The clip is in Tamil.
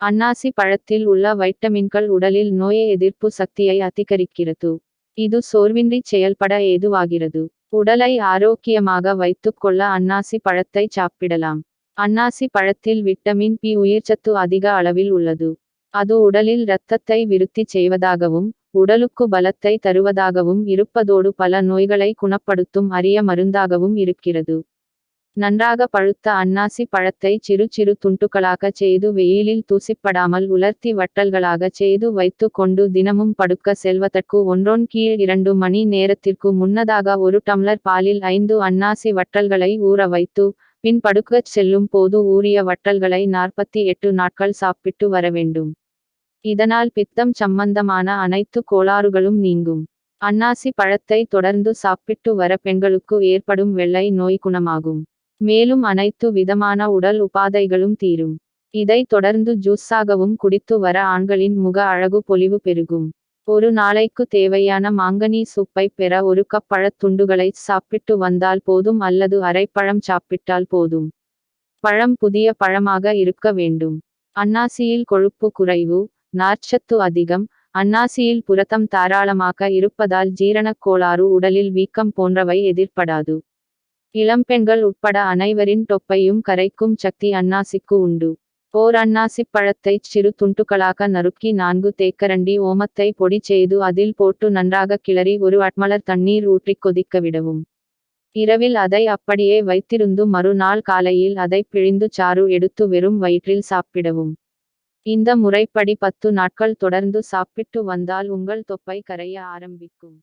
அன்னாசி பழத்தில் உள்ள வைட்டமின்கள் உடலில் நோய எதிர்ப்பு சக்தியை அதிகரிக்கிறது. இது சோர்வின்றி செயல்பட ஏதுவாகிறது. உடலை ஆரோக்கியமாக வைத்துக் கொள்ள அன்னாசி பழத்தை சாப்பிடலாம். அன்னாசி பழத்தில் விட்டமின் பி உயிர்ச்சத்து அதிக அளவில் உள்ளது. அது உடலில் இரத்தத்தை விருத்தி செய்வதாகவும் உடலுக்கு பலத்தை தருவதாகவும் இருப்பதோடு பல நோய்களை குணப்படுத்தும் அரிய மருந்தாகவும் இருக்கிறது. நன்றாக பழுத்த அன்னாசி பழத்தை சிறு சிறு துண்டுகளாக செய்து வெயிலில் தூசிப்படாமல் உலர்த்தி வட்டல்களாக செய்து வைத்து கொண்டு தினமும் படுக்க செல்வதற்கு ஒன்றொன் கீழ் இரண்டு மணி நேரத்திற்கு முன்னதாக ஒரு டம்ளர் பாலில் ஐந்து அன்னாசி வட்டல்களை ஊற வைத்து பின் படுக்கச் செல்லும் போது ஊறிய வட்டல்களை நாற்பத்தி எட்டு நாட்கள் சாப்பிட்டு வர வேண்டும். இதனால் பித்தம் சம்பந்தமான அனைத்து கோளாறுகளும் நீங்கும். அன்னாசி பழத்தை தொடர்ந்து சாப்பிட்டு வர பெண்களுக்கு ஏற்படும் வெள்ளை நோய் குணமாகும். மேலும் அனைத்து விதமான உடல் உபாதைகளும் தீரும். இதை தொடர்ந்து ஜூஸாகவும் குடித்து வர ஆண்களின் முக அழகு பொலிவு பெருகும். ஒரு நாளைக்கு தேவையான மாங்கனீஸ் உப்பை பெற ஒரு கப் பழத்துண்டுகளை சாப்பிட்டு வந்தால் போதும் அல்லது அரைப்பழம் சாப்பிட்டால் போதும். பழம் புதிய பழமாக இருக்க வேண்டும். அன்னாசியில் கொழுப்பு குறைவு நார்ச்சத்து அதிகம் அன்னாசியில் புரதம் தாராளமாக இருப்பதால் ஜீரணக் கோளாறு உடலில் வீக்கம் போன்றவை எதிர்ப்படாது. இளம்பெண்கள் உட்பட அனைவரின் தொப்பையும் கரைக்கும் சக்தி அன்னாசிக்கு உண்டு. ஓர் அன்னாசி பழத்தைச் சிறு துண்டுகளாக நறுக்கி நான்கு தேக்கரண்டி ஓமத்தை பொடி செய்து அதில் போட்டு நன்றாக கிளறி ஒரு அட்மலர் தண்ணீர் ஊற்றிக் கொதிக்க விடவும். இரவில் அதை அப்படியே வைத்திருந்து மறுநாள் காலையில் அதை பிழிந்து சாறு எடுத்து வெறும் வயிற்றில் சாப்பிடவும். இந்த முறைப்படி பத்து நாட்கள் தொடர்ந்து சாப்பிட்டு வந்தால் உங்கள் தொப்பை கரைய ஆரம்பிக்கும்.